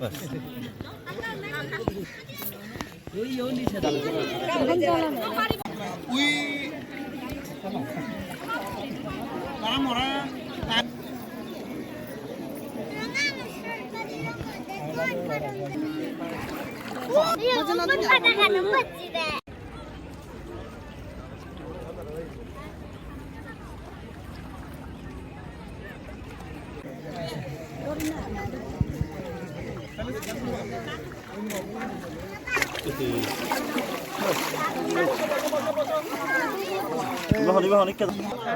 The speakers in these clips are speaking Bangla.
बस उई मरा मरा Bazen adı ne?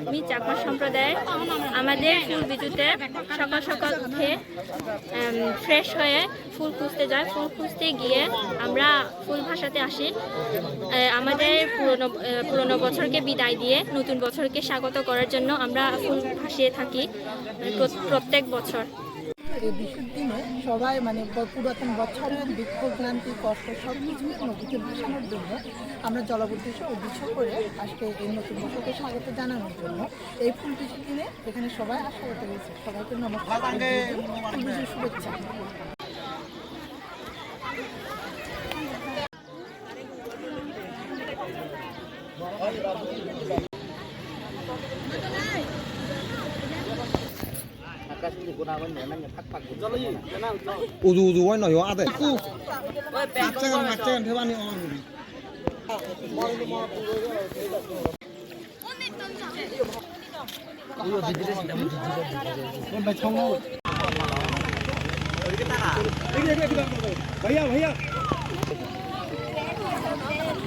আমি চাকমা সম্প্রদায় আমাদের ফুল বিজুতে সকাল সকাল উঠে ফ্রেশ হয়ে ফুল খুঁজতে যাই। ফুল খুঁজতে গিয়ে আমরা ফুল ভাসাতে আসি। আমাদের পুরনো পুরনো বছরকে বিদায় দিয়ে নতুন বছরকে স্বাগত করার জন্য আমরা ফুল ভাসিয়ে থাকি প্র- প্রত্যেক বছর। এই বিশুর দিনে সবাই মানে পুরাতন বছরের দুঃখ ক্লান্তি কষ্ট সব কিছু নদীতে ভাসানোর জন্য আমরা জলবুদ্দেশ্য উদ্দেশ্য করে আজকে এই নতুন বছরকে স্বাগত জানানোর জন্য এই ফুল বিশুর দিনে এখানে সবাই স্বাগত হয়েছে সবাইকে নমস্কার। ফুল বিশুর শুভেচ্ছা। উজু উজু হয় নয় আদে আচ্ছা আচ্ছা ঠেবানি অন ভাইয়া ভাইয়া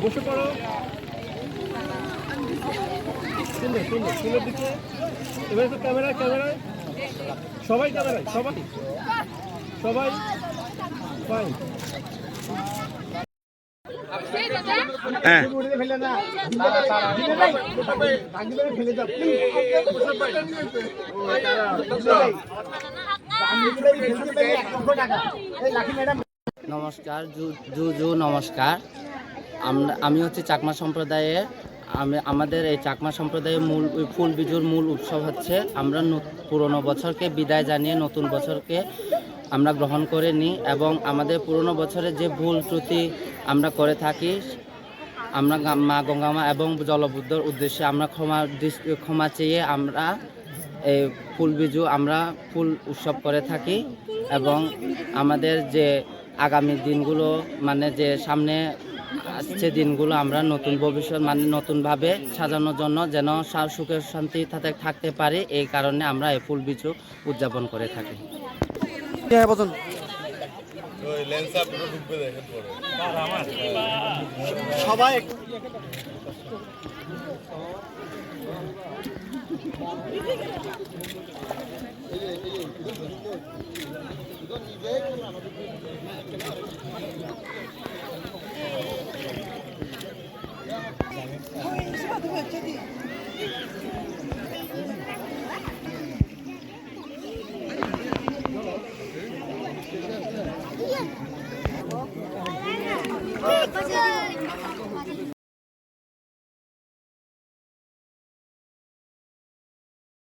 বসে পড়ো সুন্দর সুন্দর সুন্দর দিকে এবারে তো ক্যামেরা ক্যামেরায় সবাই ক্যামেরায় সবাই। সবাই ফাইন হ্যাঁ। নমস্কার জু জু জু নমস্কার। আমি হচ্ছে চাকমা সম্প্রদায়ের আমাদের এই চাকমা সম্প্রদায়ের মূল ফুল বিজুর মূল উৎসব হচ্ছে, আমরা পুরনো বছরকে বিদায় জানিয়ে নতুন বছরকে আমরা গ্রহণ করে নিই এবং আমাদের পুরনো বছরের যে ভুল ত্রুটি আমরা করে থাকি, আমরা মা গঙ্গামা এবং জলবুদ্ধর উদ্দেশ্যে আমরা ক্ষমা ক্ষমা চেয়ে আমরা এই ফুল বিজু আমরা ফুল উৎসব করে থাকি এবং আমাদের যে আগামী দিনগুলো মানে যে সামনে আসছে দিনগুলো আমরা নতুন ভবিষ্যৎ মানে নতুনভাবে সাজানোর জন্য যেন সা- সুখে শান্তি থাকতে থাকতে পারি। এই কারণে আমরা এই ফুল বিজু উদযাপন করে থাকি। সবাই